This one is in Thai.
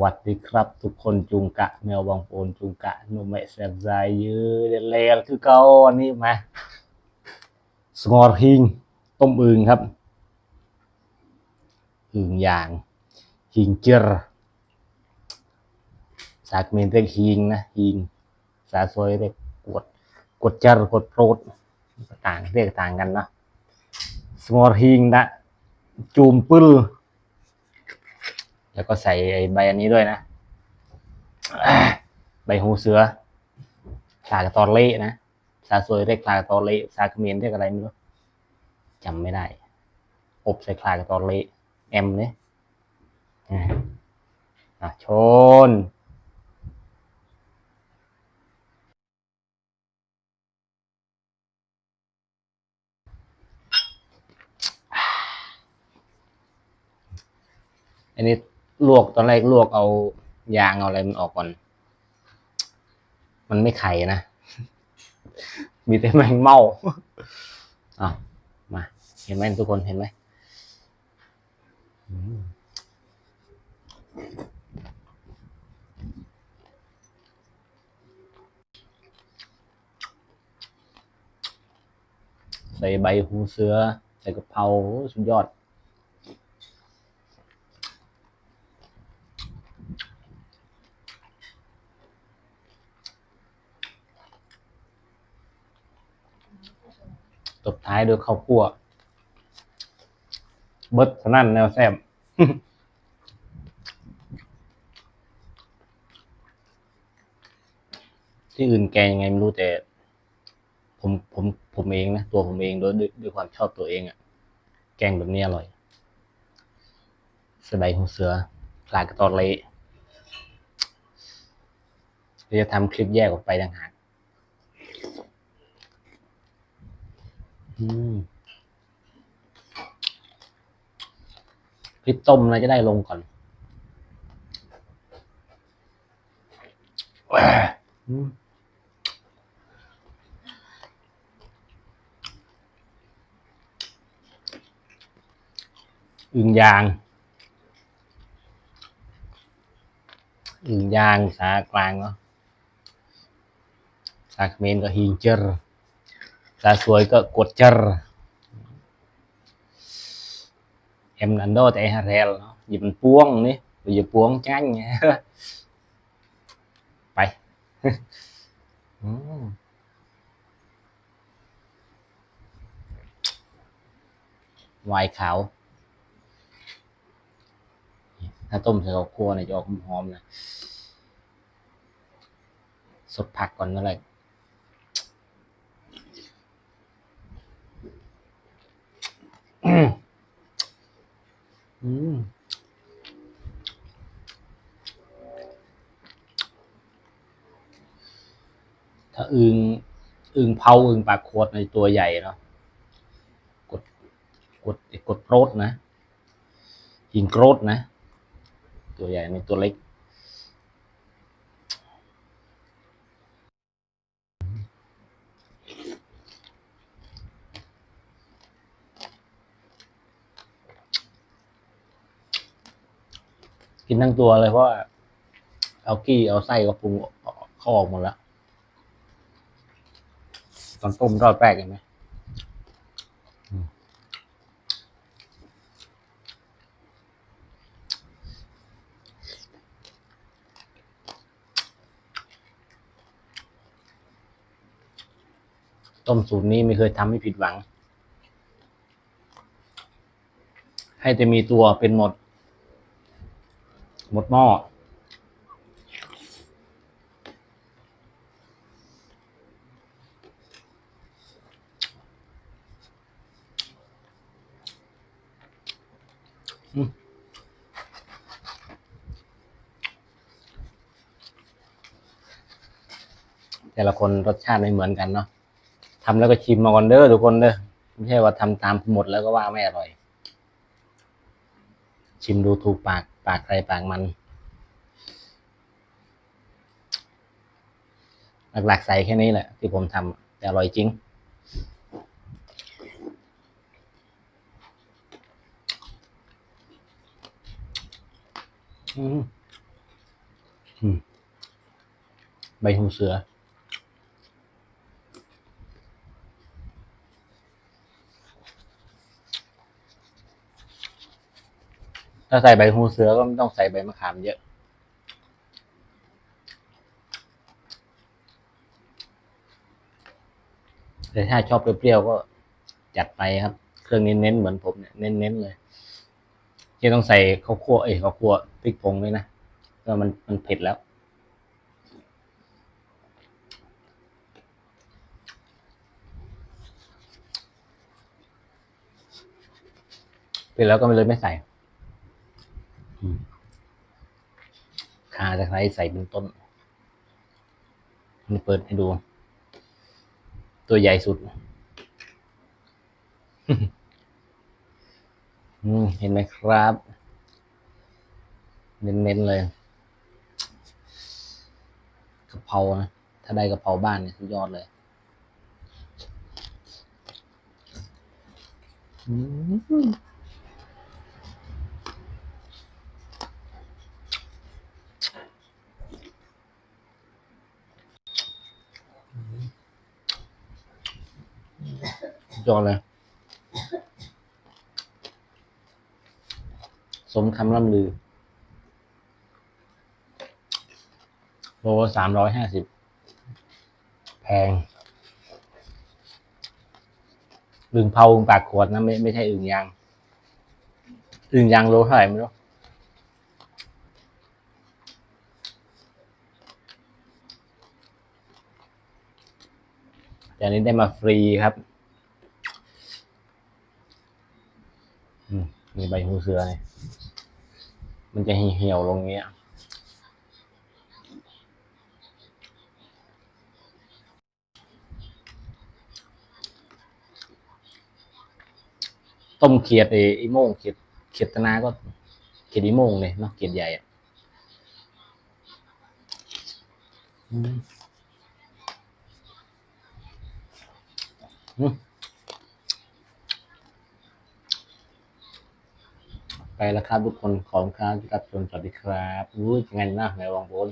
วัสดีครับ ทุกคนจุงกะแมวบางโปนจุงกะนุ่มแม่แซบใจยื้อเลวคือเก่าอันนี้มาสงอร์หิงต้มอึงครับอึงย่างหิงเจรสากเมนเรียกหิงนะหิงสาซอยเรียกกดกดเจรกดโปรดต่างเรียกต่างกันนะสงอร์หิงนะจูมปึ้ล แล้วก็ใส่ใบอันนี้ด้วยนะใบหูเสือคลากระตอเละนะซาซวยเรียกคลากระตอเละซาเขมรเรียกอะไรไม่รู้จำไม่ได้ อบใส่คลากระตอเละแอมเนี่ยอะชนอันนี้ ลวกตอนแรกลวกเอายางเอาอะไรมันออกก่อน มันไม่ไข่นะ มีแต่แมงเม่าอะมา เห็นไหมทุกคนเห็นไหมใส่ใบหูเสือ ใส่กะเพราสุดยอด ตบท้ายด้วยข้าวคั่วเบิดสนั่นแนวแซบที่อื่นแกงยังไงไม่รู้แต่ ผมผมผมเองนะ ตัวผมเองด้วยด้วยความชอบตัวเองอะแกงแบบนี้อร่อยสบายหูเสือปลากระตอเละจะทำคลิปแยกออกไปต่างหาก พริกต้มเราจะได้ลงก่อนอึ่งยาง อึ่งยางสากลางเนาะสาเมรก็ฮิงเจอร์ สาสวยก็กดจรเอ็มนันโดแต่ฮาเรลเนาะหยิบมันพวงนี่ไปหยิบพวงจ้งไปวน์ขาว ถ้าต้มใส่ข้าวคั่วเนี่ยจะออกหอมๆนะสดผักก่อนนั่นแหละ อืม ถ้าอึงอึงเผาอึงปากขวดในตัวใหญ่เนาะกดกดกดโกรดนะหินโกรดนะ ตัวใหญ่ในตัวเล็ก กินทั้งตัวเลยเพราะเอากี้เอาไส้ก็ปรุงเขาออกหมดแล้ว ตอนต้มรอบแรกเห็นไหมต้มสูตรนี้ไม่เคยทำให้ผิดหวัง ให้แต่มีตัวเป็นหมด หมดหม้อ แต่ละคนรสชาติไม่เหมือนกันเนาะทำแล้วก็ชิมมาก่อนเด้อทุกคนเด้อไม่ใช่ว่าทำตามหมดแล้วก็ว่าไม่อร่อย ชิมดูถูกปากปากใครปากมันหลักๆใส่แค่นี้แหละ ที่ผมทำแต่อร่อยจริง อืมใบหูเสือ ถ้าใส่ใบหูเสือก็ไม่ต้องใส่ใบมะขามเยอะ แต่ถ้าชอบเปรี้ยวๆก็จัดไปครับ เครื่องเน้นๆเหมือนผมเนี่ยเน้นๆเลยที่ต้องใส่ข้าวคั่วเอ้ยข้าวคั่วพริกผงด้วยนะก็มันมันเผ็ดแล้วเผ็ดแล้วก็ไม่เลยไม่ใส่อืมคา ตะไคร้ใส่เป็นต้นนี่เปิดให้ดู ตัวใหญ่สุดเห็นไหมครับ เน้นๆเลยกะเพรานะ ถ้าได้กะเพราบ้านเนี่ยสุดยอดเลยอืมสุด ยอดเลย สมคำล่ำลือโลสามร้อยห้าสิบแพงอึ่งเผาอึ่งปากขวดนะไม่ไม่ใช่อึ่งยางอึ่งยางโลเท่าไหร่ไม่รู้แต่อันนี้ได้มาฟรีครับีใบหูเสือเนี่ยมันจะเหี่ยวลงเงี้ยต้มเขียดไอ้โม่งเขียดเขียดตะนาก็เขียดอีโม่งเลยเนาะเขียดใหญ่อะอืมอืมไป แล้วครับทุกคนขอบคุณครับที่รับชมสวัสดีครับอุ้ยยังไงนะในวังบน